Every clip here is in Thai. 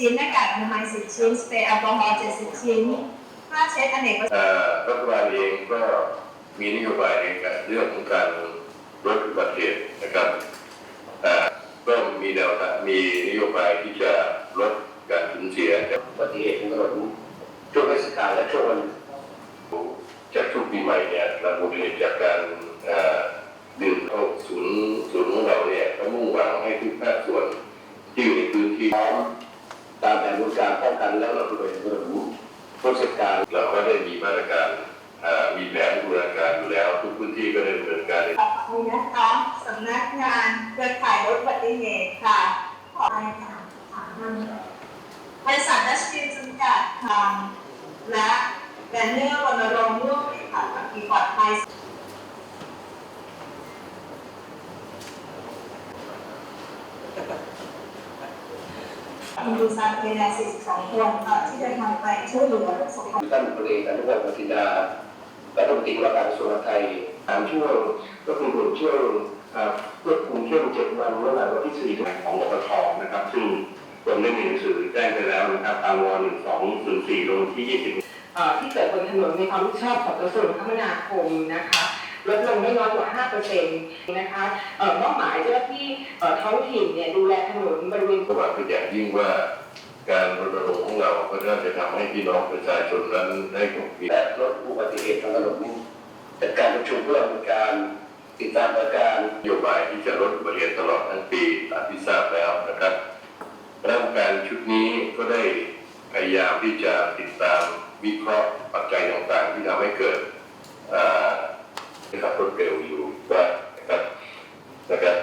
ชิ้นหน้ากากอนามัยสิบชิ้น สเปรย์แอลกอฮอล์เจ็ดสิบชิ้นผ้าเช็ดอเนกประสงค์เอ่อรัฐบาลเองก็มีนโยบายในการเรื่องของการลดอุบัติเหตุนะครับเอ่ก็มีแนวทางมีนโยบายที่จะลดการสูญเสียจากอุบัติเหตุบนถนนช่วงเทศกาลและช่วงวันจากช่วงปีใหม่เนี่ยเราบริเหตุจากการเดื่มเข้าศูนย์ศูนย์ของเราเนี่ยก็มุ่งหวังให้ทุกภาคส่วนที่อยู่ในพื้นที่ ตามแผนบูรการป้องกันและลดอุบัติเหตุบนถนนช่วงกาลเราก็ได้มีมาตรการมีแผนบูรณาการอยู่แล้ว ทุกพื้นที่ก็ได้ดำเนินการขอบคุณนะคะสำนักงานเครือข่ายลดอุบัติเหตุค่ะขอไปค่ะบริษัทดัชมิลจำกัดทางและแบนเนอร์รณรงค์ร่วมปฏิบัติขับขี่ปลอดภัย คุณดูซานเวลา42คนที่เดินทางไปช่วยเหลือสบภัยท่านพลเอกอนุพงศ์ปฏิดาและรัฐมนตรีว่าการกระทรวงไทยตามช่วงก็คือช่วงอ่าควบคุมช่วงเจ็ดวันเมื่อวันที่สี่ของปปชนะครับ ซึ่งกรมได้มีหนังสือแจ้งไปแล้วนะครับตามว1204ลงที่20เอ่อที่เกิดบนถนนในความรับผิดชอบของกระทรวงคมนาคมนะคะลดลง น้อยกว่า 5%นะคะเอ่อมอบหมายเจ้าที่เอ่อท้องถิ่นเนี่ยดูแลถนนบริเวณก็หวังเป็นอย่างยิ่งว่าการรณรงค์ของเราก็น่าจะทำให้พี่น้องประชาชนนั้นได้พบเห็นและลดอุบัติเหตุทางถนนจัดการประชุมเพื่อเป็นการติดตามอาการนโยบายที่จะลดอุบัติเหตุตลอดทั้งปีตามที่ทราบแล้วนะครับคณะกรรมการชุดนี้ก็ได้พยายามที่จะติดตามวิเคราะห์ปัจจัยต่างๆ ที่ทำให้เกิดอ่า นะครับรถเร็วอยู่ว่านะครับนะครับ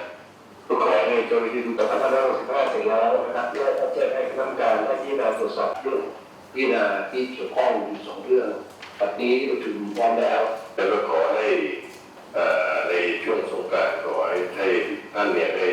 ก็ขอให้เจ้าหน้าที่ทุกต่อท่านพันาสิบห้าเสร็จแล้วนะครับและจะแจ้งให้คณะกรรมการได้พิจาราตรวจสอบเรื่องที่นาที่เกี่ยวข้องอยู่สองเรื่องปัจจุบันนี้ประชุมพร้อมแล้วแล้วก็ขอให้ในช่วงสงการขอให้ให้ท่านเนี่ยได้